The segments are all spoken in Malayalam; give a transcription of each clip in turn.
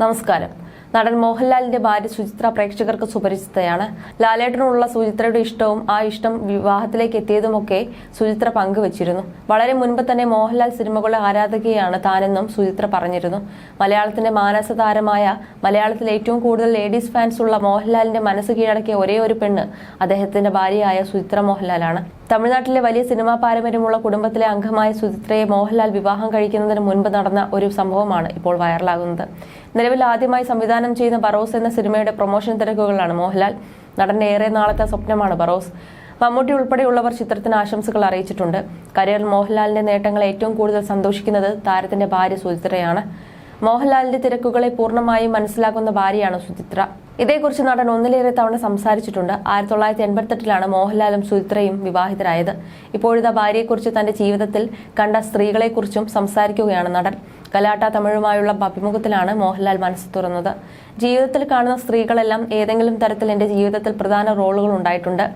നമസ്കാരം. നടൻ മോഹൻലാലിന്റെ ഭാര്യ സുചിത്ര പ്രേക്ഷകർക്ക് സുപരിചിതയാണ്. ലാലേട്ടനോടുള്ള സുചിത്രയുടെ ഇഷ്ടവും ആ ഇഷ്ടം വിവാഹത്തിലേക്ക് എത്തിയതുമൊക്കെ സുചിത്ര പങ്കുവച്ചിരുന്നു. വളരെ മുൻപ് തന്നെ മോഹൻലാൽ സിനിമകളുടെ ആരാധകയാണ് താനെന്നും സുചിത്ര പറഞ്ഞിരുന്നു. മലയാളത്തിന്റെ മാനസ താരമായ മലയാളത്തിൽ ഏറ്റവും കൂടുതൽ ലേഡീസ് ഫാൻസ് ഉള്ള മോഹൻലാലിന്റെ മനസ്സ് കീഴടക്കിയ ഒരേ ഒരു പെണ്ണ് അദ്ദേഹത്തിന്റെ ഭാര്യയായ സുചിത്ര മോഹൻലാലാണ്. തമിഴ്നാട്ടിലെ വലിയ സിനിമാ പാരമ്പര്യമുള്ള കുടുംബത്തിലെ അംഗമായ സുചിത്രയെ മോഹൻലാൽ വിവാഹം കഴിക്കുന്നതിന് മുൻപ് നടന്ന ഒരു സംഭവമാണ് ഇപ്പോൾ വൈറലാകുന്നത്. നിലവിൽ ആദ്യമായി സംവിധാനം ചെയ്യുന്ന ബറോസ് എന്ന സിനിമയുടെ പ്രൊമോഷൻ തിരക്കുകളാണ് മോഹൻലാൽ. നടന്റെ ഏറെ നാളത്തെ സ്വപ്നമാണ് ബറോസ്. മമ്മൂട്ടി ഉൾപ്പെടെയുള്ളവർ ചിത്രത്തിന് ആശംസകൾ അറിയിച്ചിട്ടുണ്ട്. കരിയറിൽ മോഹൻലാലിന്റെ നേട്ടങ്ങൾ ഏറ്റവും കൂടുതൽ സന്തോഷിക്കുന്നത് താരത്തിന്റെ ഭാര്യ സുചിത്രയാണ്. മോഹൻലാലിന്റെ തിരക്കുകളെ പൂർണമായും മനസ്സിലാക്കുന്ന ഭാര്യയാണ് സുചിത്ര. ഇതേക്കുറിച്ച് നടൻ ഒന്നിലേറെ തവണ സംസാരിച്ചിട്ടുണ്ട്. ആയിരത്തി തൊള്ളായിരത്തി എൺപത്തെട്ടിലാണ് മോഹൻലാലും സുചിത്രയും വിവാഹിതരായത്. ഇപ്പോഴത്തെ ഭാര്യയെക്കുറിച്ച് തന്റെ ജീവിതത്തിൽ കണ്ട സ്ത്രീകളെക്കുറിച്ചും സംസാരിക്കുകയാണ് നടൻ. കലാട്ട തമിഴുമായുള്ള അഭിമുഖത്തിലാണ് മോഹൻലാൽ മനസ്സ് തുറന്നത്. ജീവിതത്തിൽ കാണുന്ന സ്ത്രീകളെല്ലാം ഏതെങ്കിലും തരത്തിൽ എന്റെ ജീവിതത്തിൽ പ്രധാന റോളുകൾ ഉണ്ടായിട്ടുണ്ട്.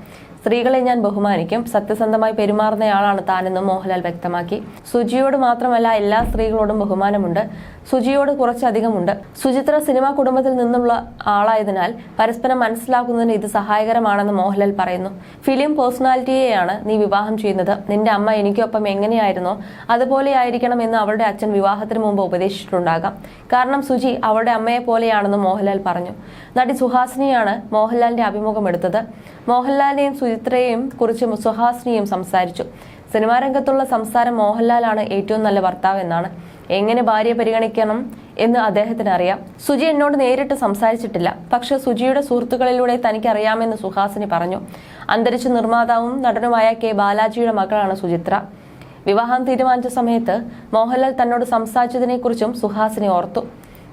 സ്ത്രീകളെ ഞാൻ ബഹുമാനിക്കും. സത്യസന്ധമായി പെരുമാറുന്നയാളാണ് താനെന്നും മോഹൻലാൽ വ്യക്തമാക്കി. സുജിയോട് മാത്രമല്ല എല്ലാ സ്ത്രീകളോടും ബഹുമാനമുണ്ട്. സുജിയോട് കുറച്ചധികമുണ്ട്. സുചിത്ര സിനിമാ കുടുംബത്തിൽ നിന്നുള്ള ആളായതിനാൽ പരസ്പരം മനസ്സിലാക്കുന്നതിന് ഇത് സഹായകരമാണെന്ന് മോഹൻലാൽ പറയുന്നു. ഫിലിം പേഴ്സണാലിറ്റിയെയാണ് നീ വിവാഹം ചെയ്യുന്നത്. നിന്റെ അമ്മ എനിക്കൊപ്പം എങ്ങനെയായിരുന്നോ അതുപോലെ ആയിരിക്കണം എന്ന് അവളുടെ അച്ഛൻ വിവാഹത്തിന് മുമ്പ് ഉപദേശിച്ചിട്ടുണ്ടാകാം. കാരണം സുജി അവളുടെ അമ്മയെ പോലെയാണെന്ന് മോഹൻലാൽ പറഞ്ഞു. നടി സുഹാസിനിയാണ് മോഹൻലാലിന്റെ അഭിമുഖം എടുത്തത്. മോഹൻലാലിനെയും സുചിത്രയെയും കുറിച്ച് സുഹാസിനിയും സംസാരിച്ചു. സിനിമാ രംഗത്തുള്ള സംസാരം മോഹൻലാലാണ് ഏറ്റവും നല്ല ഭർത്താവ് എന്നാണ്. എങ്ങനെ ഭാര്യയെ പരിഗണിക്കണം എന്ന് അദ്ദേഹത്തിന് അറിയാം സുജി എന്നോട് നേരിട്ട് സംസാരിച്ചിട്ടില്ല. പക്ഷെ സുജിയുടെ സുഹൃത്തുക്കളിലൂടെ തനിക്ക് അറിയാമെന്ന് സുഹാസിനി പറഞ്ഞു. അന്തരിച്ച നിർമ്മാതാവും നടനുമായ കെ ബാലാജിയുടെ മകളാണ് സുചിത്ര. വിവാഹം തീരുമാനിച്ച സമയത്ത് മോഹൻലാൽ തന്നോട് സംസാരിച്ചതിനെക്കുറിച്ചും സുഹാസിനി ഓർത്തു.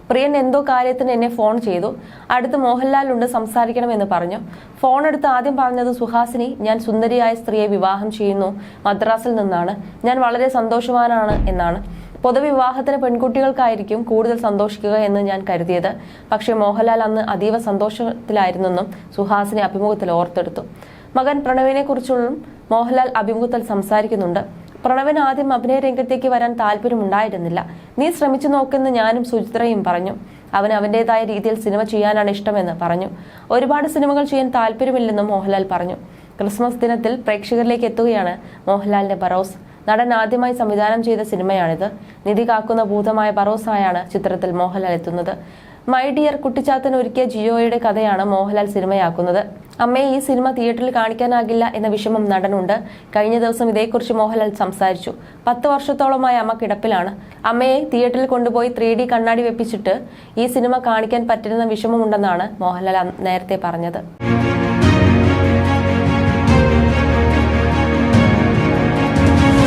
പ്രിയൻ എന്തോ കാര്യത്തിന് എന്നെ ഫോൺ ചെയ്തു. അടുത്ത് മോഹൻലാൽ ഉണ്ട് സംസാരിക്കണമെന്ന് പറഞ്ഞു. ഫോൺ എടുത്ത് ആദ്യം പറഞ്ഞത് സുഹാസിനി ഞാൻ സുന്ദരിയായ സ്ത്രീയെ വിവാഹം ചെയ്യുന്നു. മദ്രാസിൽ നിന്നാണ്. ഞാൻ വളരെ സന്തോഷവാനാണ് എന്നാണ്. പൊതുവിവാഹത്തിന് പെൺകുട്ടികൾക്കായിരിക്കും കൂടുതൽ സന്തോഷിക്കുക എന്ന് ഞാൻ കരുതിയത്. പക്ഷേ മോഹൻലാൽ അന്ന് അതീവ സന്തോഷത്തിലായിരുന്നെന്നും സുഹാസിനി അഭിമുഖത്തിൽ ഓർത്തെടുത്തു. മകൻ പ്രണവിനെ കുറിച്ചുള്ള മോഹൻലാൽ അഭിമുഖത്തിൽ സംസാരിക്കുന്നുണ്ട്. പ്രണവിന് ആദ്യം അഭിനയ രംഗത്തേക്ക് വരാൻ താല്പര്യമുണ്ടായിരുന്നില്ല നീ ശ്രമിച്ചു നോക്കെന്ന് ഞാനും സുചിത്രയും പറഞ്ഞു. അവൻ അവന്റേതായ രീതിയിൽ സിനിമ ചെയ്യാനാണ് ഇഷ്ടമെന്ന് പറഞ്ഞു. ഒരുപാട് സിനിമകൾ ചെയ്യാൻ താല്പര്യമില്ലെന്നും മോഹൻലാൽ പറഞ്ഞു. ക്രിസ്മസ് ദിനത്തിൽ പ്രേക്ഷകരിലേക്ക് എത്തുകയാണ് മോഹൻലാലിന്റെ ബറോസ്. നടൻ ആദ്യമായി സംവിധാനം ചെയ്ത സിനിമയാണിത്. നിധി കാക്കുന്ന ഭൂതമായ ബറോസായാണ് ചിത്രത്തിൽ മോഹൻലാൽ എത്തുന്നത്. മൈ ഡിയർ കുട്ടിച്ചാത്തൻ ഒരുക്കിയ ജിയോയുടെ കഥയാണ് മോഹൻലാൽ സിനിമയാക്കുന്നത്. അമ്മയെ ഈ സിനിമ തിയേറ്ററിൽ കാണിക്കാനാകില്ല എന്ന വിഷമം നടനുണ്ട്. കഴിഞ്ഞ ദിവസം ഇതേക്കുറിച്ച് മോഹൻലാൽ സംസാരിച്ചു. പത്ത് വർഷത്തോളമായി അമ്മ കിടപ്പിലാണ്. അമ്മയെ തിയേറ്ററിൽ കൊണ്ടുപോയി ത്രീ ഡി കണ്ണാടി വെപ്പിച്ചിട്ട് ഈ സിനിമ കാണിക്കാൻ പറ്റുന്ന വിഷമമുണ്ടെന്നാണ് മോഹൻലാൽ നേരത്തെ പറഞ്ഞത്.